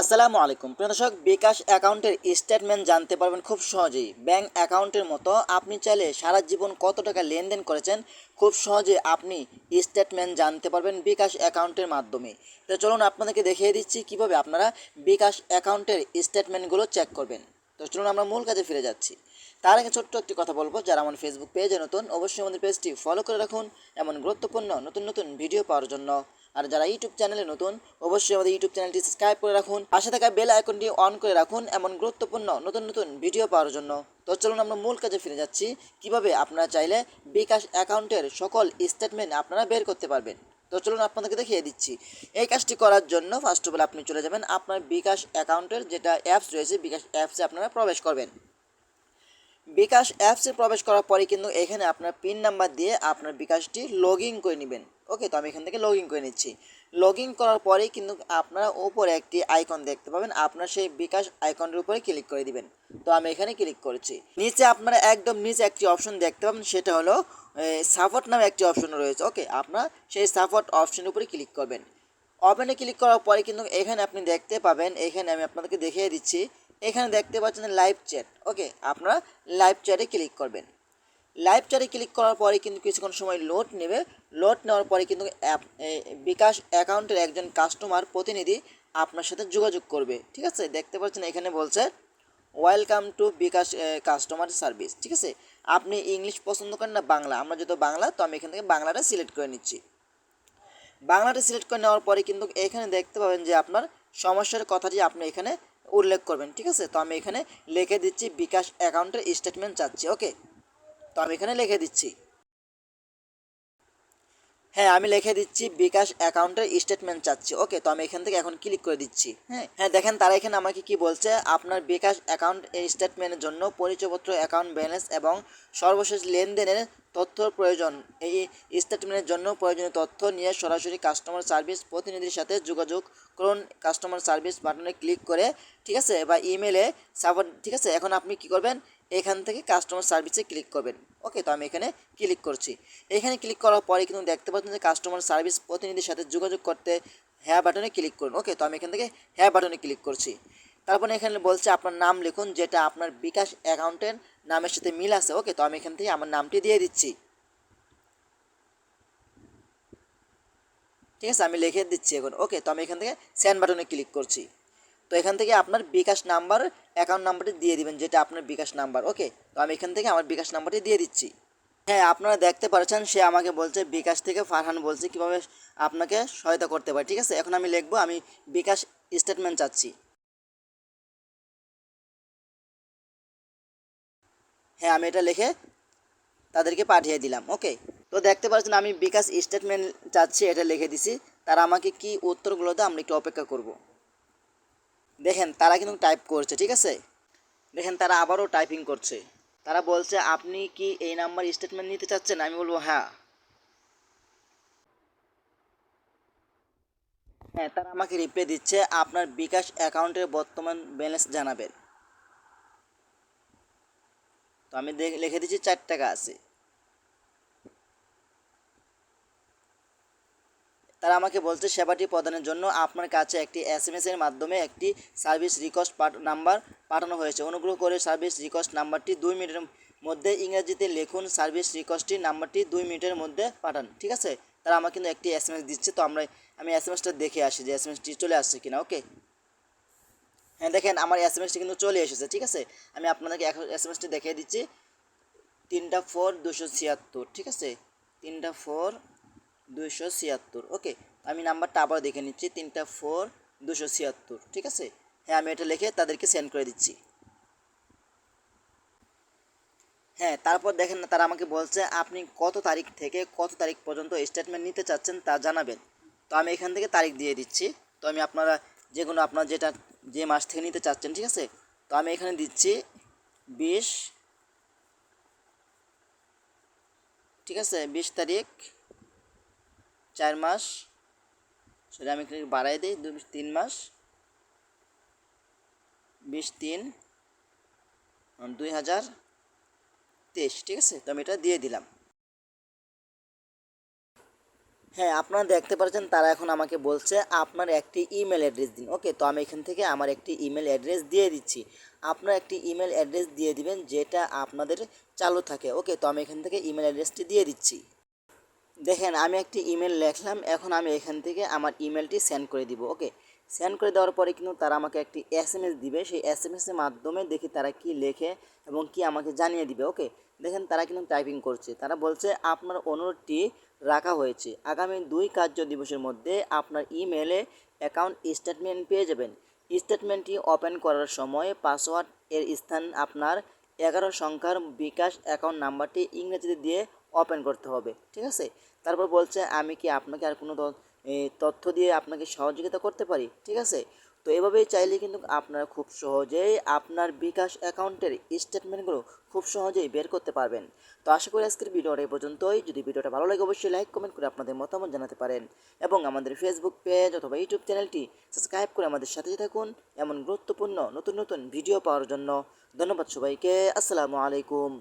আসসালামু আলাইকুম। প্রিয় দর্শক, বিকাশ অ্যাকাউন্টের স্টেটমেন্ট জানতে পারবেন খুব সহজেই। ব্যাংক অ্যাকাউন্টের মতো আপনি চাইলে সারা জীবন কত টাকা লেনদেন করেছেন, খুব সহজে আপনি স্টেটমেন্ট জানতে পারবেন বিকাশ অ্যাকাউন্টের মাধ্যমে। তো চলুন আপনাদেরকে দেখিয়ে দিচ্ছি কীভাবে আপনারা বিকাশ অ্যাকাউন্টের স্টেটমেন্টগুলো চেক করবেন। তো চলুন আমরা মূল কাজে ফিরে যাচ্ছি। তার আগে ছোট্ট একটি কথা বলব, যারা আমার ফেসবুক পেজে নতুন, অবশ্যই আমাদের পেজটি ফলো করে রাখুন। এমন গুরুত্বপূর্ণ, নতুন নতুন ভিডিও পাওয়ার জন্য। আর যারা ইউটিউব চ্যানেলে নতুন, অবশ্যই আমাদের ইউটিউব চ্যানেলটি সাবস্ক্রাইব করে রাখুন, পাশে থাকা বেল আইকনটি অন করে রাখুন এমন গুরুত্বপূর্ণ নতুন নতুন ভিডিও পাওয়ার জন্য। তো চলুন আমরা মূল কাজে ফিরে যাচ্ছি। কীভাবে আপনারা চাইলে বিকাশ অ্যাকাউন্টের সকল স্টেটমেন্ট আপনারা বের করতে পারবেন। তো চলুন আপনাদেরকে দেখিয়ে দিচ্ছি। এই কাজটি করার জন্য ফার্স্ট অফ অল আপনি চলে যাবেন আপনার বিকাশ অ্যাকাউন্টের যেটা অ্যাপস রয়েছে, বিকাশ অ্যাপসে আপনারা প্রবেশ করবেন। বিকাশ অ্যাপসে প্রবেশ করার পরে কিন্তু এখানে আপনার পিন নাম্বার দিয়ে আপনার বিকাশটি লগ ইন করে নেবেন। ওকে তো আমি এখান থেকে লগ ইন করে নিচ্ছি। লগ ইন করার পরেই কিন্তু আপনারা উপরে একটি আইকন দেখতে পাবেন। আপনার সেই বিকাশ আইকনের উপরে ক্লিক করে দিবেন। তো আমি এখানে ক্লিক করেছি। নিচে আপনারা একদম নিচে একটি অপশন দেখতে পাবেন, সেটা হলো সাপোর্ট নামে একটি অপশন রয়েছে। ওকে আপনার সেই সাপোর্ট অপশনের উপরে ক্লিক করবেন। ওপেনে ক্লিক করার পরে কিন্তু এখানে আপনি দেখতে পাবেন, এখানে আমি আপনাদেরকে দেখিয়ে দিচ্ছি। এখানে দেখতে পাচ্ছেন লাইভ চ্যাট ওকে আপনারা লাইভ চ্যাটে ক্লিক করবেন। লাইভ চ্যাটে ক্লিক করার পরে কিন্তু কিছুক্ষণ সময় লোড নেবে। লোড নেওয়ার পরে কিন্তু অ্যাপ বিকাশ অ্যাকাউন্টের একজন কাস্টমার প্রতিনিধি আপনার সাথে যোগাযোগ করবে, ঠিক আছে? দেখতে পাচ্ছেন এখানে বলছে welcome to bKash customer service ঠিক আছে? আপনি ইংলিশ পছন্দ করেন না বাংলা? আমরা যেহেতু বাংলা, তো আমি এখান থেকে বাংলাটা সিলেক্ট করে নিচ্ছি। বাংলাটা সিলেক্ট করে নেওয়ার পরে কিন্তু এখানে দেখতে পাবেন যে আপনার সমস্যার কথাটি আপনি এখানে উল্লেখ করবেন, ঠিক আছে? তো আমি এখানে লিখে দিচ্ছি বিকাশ অ্যাকাউন্টের স্টেটমেন্ট চাচ্ছি, ওকে? তো আমি এখানে লিখে দিচ্ছি। হ্যাঁ আমি লিখে দিচ্ছি বিকাশ অ্যাকাউন্টের স্টেটমেন্ট চাচ্ছি। ওকে তো আমি এখান থেকে এখন ক্লিক করে দিচ্ছি। হ্যাঁ। হ্যাঁ দেখেন তারা এখানে আমাকে কি বলছে? আপনার বিকাশ অ্যাকাউন্ট স্টেটমেন্টের জন্য পরিচয়পত্র অ্যাকাউন্ট ব্যালেন্স এবং সর্বশেষ লেনদেনের তথ্য প্রয়োজন। এই স্টেটমেন্টের জন্য প্রয়োজনীয় তথ্য নিয়ে সরাসরি কাস্টমার সার্ভিস প্রতিনিধির সাথে যোগাযোগ করুন। কাস্টমার সার্ভিস বাটনে ক্লিক করে ঠিক আছে বা ইমেলে সাপোর্ট ঠিক আছে এখন আপনি কি করবেন? এখান থেকে কাস্টমার সার্ভিসে ক্লিক করবেন। ওকে তো আমি এখানে ক্লিক করছি। এখানে ক্লিক করার পরে কিন্তু দেখতে পাচ্ছেন যে কাস্টমার সার্ভিস প্রতিনিধির সাথে যোগাযোগ করতে হ্যাঁ বাটনে ক্লিক করুন। ওকে তো আমি এখান থেকে হ্যাঁ বাটনে ক্লিক করছি। তারপরে এখানে বলছে আপনার নাম লিখুন, যেটা আপনার বিকাশ অ্যাকাউন্টের নামের সাথে মিল আছে। ওকে তো আমি এখান থেকে আমার নামটি দিয়ে দিচ্ছি। ঠিক আছে, আমি লিখে দিচ্ছি এখন। ওকে তো আমি এখান থেকে সেন্ড বাটনে ক্লিক করছি। তো এখান থেকে আপনার বিকাশ নাম্বার অ্যাকাউন্ট নাম্বারটি দিয়ে দিবেন, যেটা আপনার বিকাশ নাম্বার ওকে তো আমি এখান থেকে আমার বিকাশ নাম্বারটি দিয়ে দিচ্ছি। হ্যাঁ আপনারা দেখতে পারছেন, সে আমাকে বলছে, বিকাশ থেকে ফারহান বলছে, কীভাবে আপনাকে সহায়তা করতে পারে, ঠিক আছে? এখন আমি লিখব, আমি বিকাশ স্টেটমেন্ট চাচ্ছি। হ্যাঁ আমি এটা লিখে তাদেরকে পাঠিয়ে দিলাম ওকে তো দেখতে পাচ্ছেন আমি বিকাশ স্টেটমেন্ট চাচ্ছি, এটা লিখে দিছি। তারা আমাকে কি উত্তরগুলো দেয় আমরা একটু অপেক্ষা করব। দেখেন, তারা কিন্তু টাইপ করছে, ঠিক আছে? দেখেন, তারা আবারও টাইপিং করছে। তারা বলছে, আপনি কি এই নাম্বার স্টেটমেন্ট নিতে চাচ্ছেন? আমি বলব হ্যাঁ। হ্যাঁ তারা আমাকে রিপ্লাই দিচ্ছে, আপনার বিকাশ অ্যাকাউন্টের বর্তমান ব্যালেন্স জানাবেন। তো আমি লিখে দিচ্ছি চার টাকা আছে। তারা আমাকে বলছে, সেবাটি প্রদানের জন্য আপনার কাছে একটি এস এম এর মাধ্যমে একটি সার্ভিস রিকোয়েস্ট নাম্বার পাঠানো হয়েছে। অনুগ্রহ করে সার্ভিস রিকোয়েস্ট নাম্বারটি দুই মিনিটের মধ্যে ইংরেজিতে লিখুন। সার্ভিস রিকোয়েস্টটি নাম্বারটি দুই মিনিটের মধ্যে পাঠান। ঠিক আছে? তারা আমাকে কিন্তু একটি এস এম এস দিচ্ছে। তো আমরা, আমি এস এম এসটা দেখে আসি যে এস এম এসটি চলে আসছে কিনা, ওকে? হ্যাঁ দেখেন আমার এস এম এসটি কিন্তু চলে এসেছে, ঠিক আছে? আমি আপনাদেরকে এস এম এসটি দেখিয়ে দিচ্ছি। তিনটা ফোর দুশো ছিয়াত্তর, ঠিক আছে? তিনটা ফোর দুশো ছিয়াত্তর। ওকে, আমি নাম্বারটা আবার দেখে নিচ্ছি, তিনটা ফোর দুশো ছিয়াত্তর, ঠিক আছে? হ্যাঁ আমি এটা লিখে তাদেরকে সেন্ড করে দিচ্ছি। হ্যাঁ তারপর দেখেন না, তারা আমাকে বলছে, আপনি কত তারিখ থেকে কত তারিখ পর্যন্ত স্টেটমেন্ট নিতে চাচ্ছেন তা জানাবেন। তো আমি এখান থেকে তারিখ দিয়ে দিচ্ছি। তো আমি আপনারা যে কোনো আপনার যেটা, যে মাস থেকে নিতে চাচ্ছেন, ঠিক আছে? তো আমি এখানে দিচ্ছি বিশ, ঠিক আছে? বিশ তারিখ চার মাস। সেটা আমি একটু বাড়াই দিই দু তিন মাস। বিশ, তিন দুই হাজার তেইশ, ঠিক আছে? তো আমি এটা দিয়ে দিলাম। হ্যাঁ আপনারা দেখতে পাচ্ছেন, তারা এখন আমাকে বলছে, আপনার একটি ইমেল অ্যাড্রেস দিন। ওকে তো আমি এখান থেকে আমার একটি ইমেল অ্যাড্রেস দিয়ে দিচ্ছি। আপনার একটি ইমেল অ্যাড্রেস দিয়ে দিবেন, যেটা আপনাদের চালু থাকে। ওকে তো আমি এখান থেকে ইমেল অ্যাড্রেসটি দিয়ে দিচ্ছি। দেখেন, আমি একটি ইমেল লিখলাম, এখন আমি এখান থেকে আমার ইমেলটি সেন্ড করে দিব ওকে সেন্ড করে দেওয়ার পরে কিন্তু তারা আমাকে একটি এস এম এস দিবে, সেই এস এম এসের মাধ্যমে দেখি তারা কি লেখে এবং কি আমাকে জানিয়ে দিবে ওকে দেখেন, তারা কিন্তু টাইপিং করছে। তারা বলছে, আপনার অনুরোধটি রাখা হয়েছে। আগামী দুই কার্য দিবসের মধ্যে আপনার ইমেলে অ্যাকাউন্ট স্টেটমেন্ট পেয়ে যাবেন। স্টেটমেন্টটি ওপেন করার সময় পাসওয়ার্ড এর স্থান আপনার এগারো সংখ্যার বিকাশ অ্যাকাউন্ট নাম্বারটি ইংরেজিতে দিয়ে ওপেন করতে হবে, ঠিক আছে? তারপর বলছে, আমি কি আপনাকে আর কোনো তথ্য দিয়ে আপনাকে সহযোগিতা করতে পারি? ঠিক আছে? তো এভাবেই চাইলে কিন্তু আপনারা খুব সহজেই আপনার বিকাশ অ্যাকাউন্টের স্টেটমেন্টগুলো খুব সহজেই বের করতে পারবেন। তো আশা করি আজকের ভিডিওটা এই পর্যন্তই। যদি ভিডিওটা ভালো লাগে, অবশ্যই লাইক কমেন্ট করে আপনাদের মতামত জানাতে পারেন। এবং আমাদের ফেসবুক পেজ অথবা ইউটিউব চ্যানেলটি সাবস্ক্রাইব করে আমাদের সাথে থাকুন এমন গুরুত্বপূর্ণ নতুন নতুন ভিডিও পাওয়ার জন্য। ধন্যবাদ সবাইকে। আসসালামু আলাইকুম।